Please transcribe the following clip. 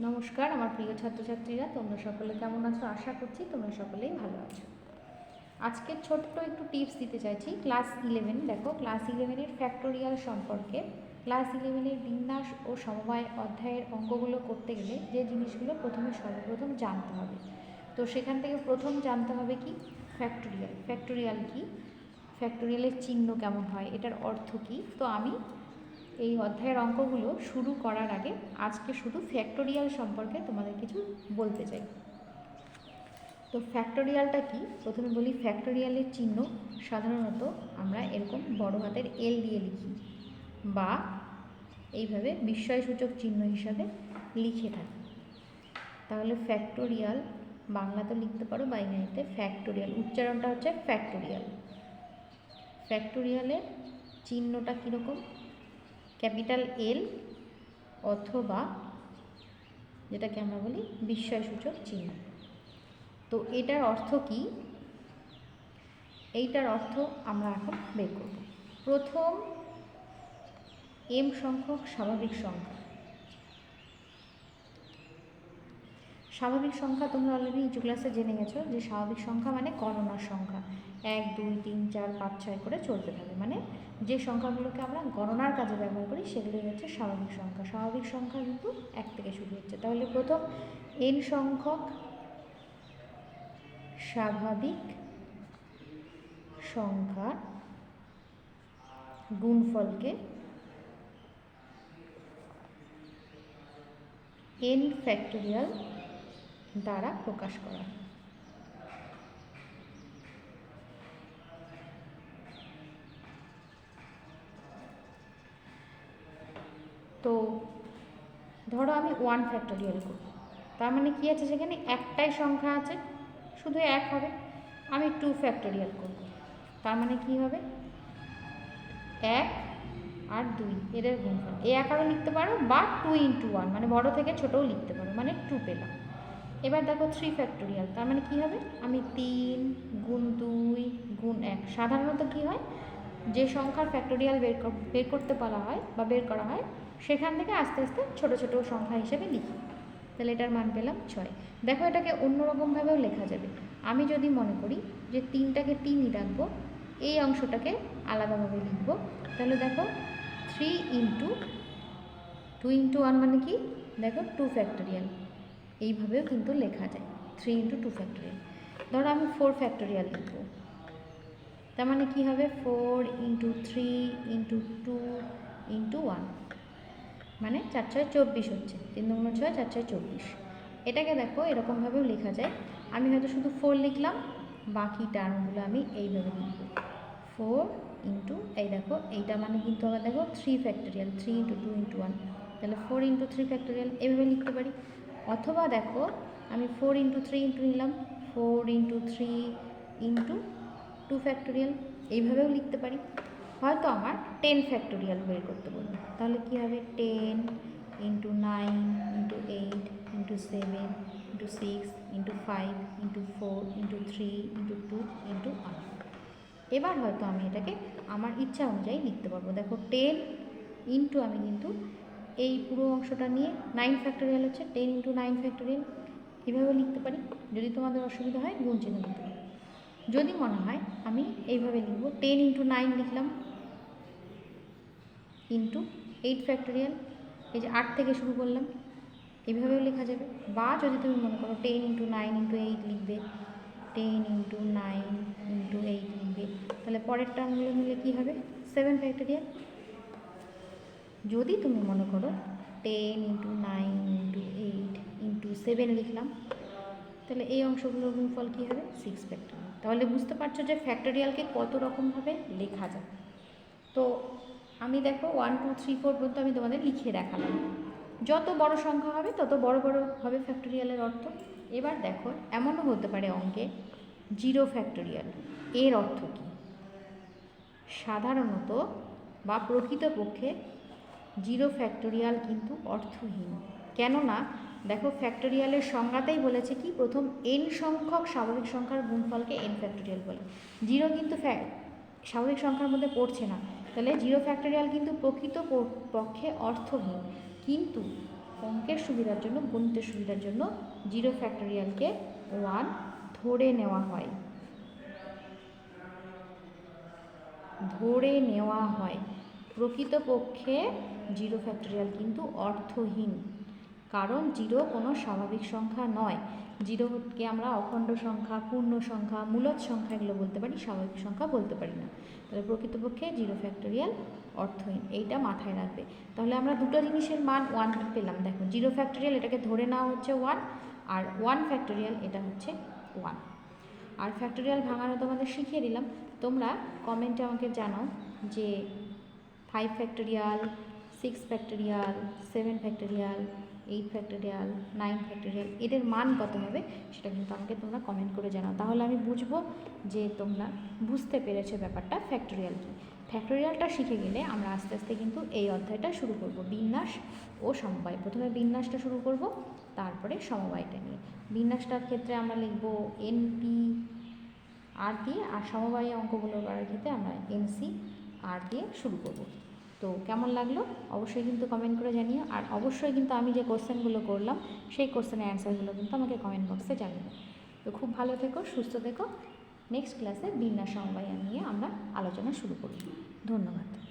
নমস্কার, আমার প্রিয় ছাত্রছাত্রীরা, তোমরা সকলে কেমন আছো? আশা করছি তোমরা সকলেই ভালো আছো। আজকে ছোট্ট একটু টিপস দিতে চাইছি। ক্লাস ইলেভেন, দেখো, ক্লাস ইলেভেনের ফ্যাক্টোরিয়াল সম্পর্কে। ক্লাস ইলেভেনের বিন্যাস ও সমবায় অধ্যায়ের অঙ্কগুলো করতে গেলে যে জিনিসগুলো প্রথমে সর্বপ্রথম জানতে হবে। তো সেখান থেকে প্রথম জানতে হবে কি? ফ্যাক্টোরিয়াল। ফ্যাক্টোরিয়াল কি? ফ্যাক্টোরিয়ালের চিহ্ন কেমন হয়? এটার অর্থ কি? তো আমি এই অধ্যায়ের অঙ্কগুলো শুরু করার আগে আজকে শুধু ফ্যাক্টোরিয়াল সম্পর্কে তোমাদের কিছু বলতে চাই। তো ফ্যাক্টোরিয়ালটা কি? প্রথমে বলি ফ্যাক্টোরিয়ালের চিহ্ন, সাধারণত আমরা এরকম বড় হাতের এল দিয়ে লিখি বা এইভাবে বিস্ময়সূচক চিহ্ন হিসাবে লিখে থাকি। তাহলে ফ্যাক্টোরিয়াল বাংলাতে লিখতে পারো বা ইংরেজিতে ফ্যাক্টোরিয়াল উচ্চারণটা হচ্ছে ফ্যাক্টোরিয়াল ফ্যাক্টোরিয়ালের চিহ্নটা কীরকম? ক্যাপিটাল এল অথবা যেটাকে আমরা বলি বিস্ময়সূচক চিহ্ন। তো এটার অর্থ কি? এইটার অর্থ আমরা এখন বের করব। প্রথম এম সংখ্যক স্বাভাবিক সংখ্যা। স্বাভাবিক সংখ্যা তোমরা অলরেডি নিচু ক্লাসে জেনে গেছো যে স্বাভাবিক সংখ্যা মানে গণনার সংখ্যা। এক, দুই, তিন, চার, পাঁচ, ছয় করে চলতে থাকে। মানে যে সংখ্যাগুলোকে আমরা গণনার কাজে ব্যবহার করি সেগুলি হচ্ছে স্বাভাবিক সংখ্যা। স্বাভাবিক সংখ্যা কিন্তু এক থেকে শুরু হচ্ছে। তাহলে প্রথম এন সংখ্যক স্বাভাবিক সংখ্যার গুণফলকে এন ফ্যাক্টোরিয়াল দ্বারা প্রকাশ করা হয়। তো ধরো আমি ওয়ান ফ্যাক্টোরিয়াল করব। তার মানে কী আছে সেখানে একটাই সংখ্যা আছে, শুধু এক হবে। আমি টু ফ্যাক্টোরিয়াল করব। তার মানে কি হবে? এক আর দুই, এদের গুণফল। এ আকারও লিখতে পারো বা টু ইন্টু ওয়ান মানে বড় থেকে ছোটও লিখতে পারো মানে টু পেলাম। এবার দেখো থ্রি ফ্যাক্টোরিয়াল তার মানে কি হবে? আমি তিন গুণ দুই গুণ এক। সাধারণত কি হয়? যে সংখ্যার ফ্যাক্টোরিয়াল বের বের করতে বলা হয় বা বের করা হয় সেখান থেকে আস্তে আস্তে ছোট ছোট সংখ্যা হিসেবে লিখি। তাহলে এটার মান পেলাম ছয়। দেখো এটাকে অন্যরকমভাবেও লেখা যাবে। আমি যদি মনে করি যে তিনটাকে তিনই রাখব, এই অংশটাকে আলাদাভাবে লিখব, তাহলে দেখো three into two into one মানে কি? দেখো টু ফ্যাক্টোরিয়াল এইভাবেও কিন্তু লেখা যায়। থ্রি ইন্টু টু ফ্যাক্টোরিয়াল ধরো আমি ফোর ফ্যাক্টোরিয়াল লিখব। তার মানে কী হবে? Four into three into two into one মানে চার ছয় চব্বিশ হচ্ছে। তিন দুগুণ ছয়, চার ছয় চব্বিশ। এটাকে দেখো এরকমভাবেও লেখা যায়। আমি হয়তো শুধু ফোর লিখলাম, বাকি টার্মগুলো আমি এইভাবে লিখব। ফোর ইন্টু এই দেখো, এইটা মানে কিন্তু আবার দেখো three factorial three into two into one তাহলে ফোর ইন্টু থ্রি ফ্যাক্টোরিয়াল এইভাবে লিখতে পারি। অথবা দেখো, আমি ফোর ইন্টু থ্রি ইন্টু নিলাম four into three into two factorial এইভাবেও লিখতে পারি। হয়তো আমার টেন ফ্যাক্টোরিয়াল বের করতে বলব। তাহলে কী হবে? Ten into nine into eight into seven into six into five into four into three into two into one এবার হয়তো আমি এটাকে আমার ইচ্ছা অনুযায়ী লিখতে পারব। দেখো টেন ইন্টু আমি কিন্তু এই পুরো অংশটা নিয়ে নাইন ফ্যাক্টোরিয়াল হচ্ছে টেন ইন্টু নাইন ফ্যাক্টোরিয়াল এভাবে লিখতে পারি। যদি তোমাদের অসুবিধা হয়, গুণ চিহ্ন দিতে পারি। যদি মনে হয়, আমি এইভাবে লিখব। টেন ইন্টু নাইন লিখলাম ইন্টু এইট ফ্যাক্টোরিয়াল, এই যে আট থেকে শুরু করলাম, এভাবেও লেখা যাবে। বা যদি তুমি মনে করো ten into nine into eight লিখবে, ten into nine into eight লিখবে, তাহলে পরের টার্মগুলো মিলে কী হবে? Seven factorial. যদি তুমি মনে করো ten into nine into eight into seven লিখলাম, তাহলে এই অংশগুলোর গুণফল কী হবে? Six factorial. তাহলে বুঝতে পারছ যে ফ্যাক্টোরিয়ালকে কত রকমভাবে লেখা যায়। তো আমি দেখো ওয়ান টু থ্রি ফোর পর্যন্ত আমি তোমাদের লিখে দেখালাম। যত বড় সংখ্যা হবে, তত বড় বড় হবে ফ্যাক্টোরিয়ালের অর্থ। এবার দেখো, এমনও হতে পারে অঙ্কে জিরো ফ্যাক্টোরিয়াল এর অর্থ কী? সাধারণত বা প্রকৃতপক্ষে জিরো ফ্যাক্টোরিয়াল কিন্তু অর্থহীন। কেননা, দেখো ফ্যাক্টোরিয়ালের সংজ্ঞাতেই বলেছে কি? প্রথম এন সংখ্যক স্বাভাবিক সংখ্যার গুণফলকে এন ফ্যাক্টোরিয়াল বলে। জিরো কিন্তু স্বাভাবিক সংখ্যার মধ্যে পড়ছে না। তাহলে জিরো ফ্যাক্টোরিয়াল কিন্তু প্রকৃত পক্ষে অর্থহীন। কিন্তু অঙ্কের সুবিধার জন্য, গণিতের সুবিধার জন্য জিরো ফ্যাক্টোরিয়ালকে ওয়ান ধরে নেওয়া হয়। ধরে নেওয়া হয়। প্রকৃতপক্ষে জিরো ফ্যাক্টোরিয়াল কিন্তু অর্থহীন। কারণ জিরো কোনো স্বাভাবিক সংখ্যা নয়। জিরোকে আমরা অখণ্ড সংখ্যা, পূর্ণ সংখ্যা মূলত সংখ্যা এগুলো বলতে পারি, স্বাভাবিক সংখ্যা বলতে পারি না। তাহলে প্রকৃতপক্ষে জিরো ফ্যাক্টোরিয়াল অর্থহীন, এইটা মাথায় রাখবে। তাহলে আমরা দুটো জিনিসের মান ওয়ান পেলাম। দেখো, জিরো ফ্যাক্টোরিয়াল এটাকে ধরে নেওয়া হচ্ছে ওয়ান আর ওয়ান ফ্যাক্টোরিয়াল এটা হচ্ছে ওয়ান আর ফ্যাক্টোরিয়াল ভাঙানো তোমাদের শিখিয়ে দিলাম। তোমরা কমেন্টে আমাকে জানাও যে five factorial six factorial seven factorial eight factorial nine factorial এদের মান কত হবে সেটা কিন্তু আমাকে তোমরা কমেন্ট করে জানাও। তাহলে আমি বুঝব যে তোমরা বুঝতে পেরেছ ব্যাপারটা ফ্যাক্টোরিয়াল কী। ফ্যাক্টোরিয়ালটা শিখে গেলে আমরা আস্তে আস্তে কিন্তু এই অধ্যায়টা শুরু করব। বিন্যাস ও সমবায়। প্রথমে বিন্যাসটা শুরু করব, তারপরে সমবায়টা নিয়ে। বিন্যাসটার ক্ষেত্রে আমরা লিখব এনপি আর দিয়ে, আর সমবায় অঙ্কগুলো করার ক্ষেত্রে আমরা এনসি আর দিয়ে শুরু করব। তো কেমন লাগল? অবশ্যই কিন্তু কমেন্ট করে জানিও। আর অবশ্যই কিন্তু আমি যে কোশ্চেনগুলো করলাম, সেই কোশ্চেনের অ্যান্সারগুলো কিন্তু আমাকে কমেন্ট বক্সে জানিও। তো খুব ভালো থেকো, সুস্থ থেকো। নেক্সট ক্লাসে বিন্যাস সমবায় নিয়ে আমরা আলোচনা শুরু করি। ধন্যবাদ।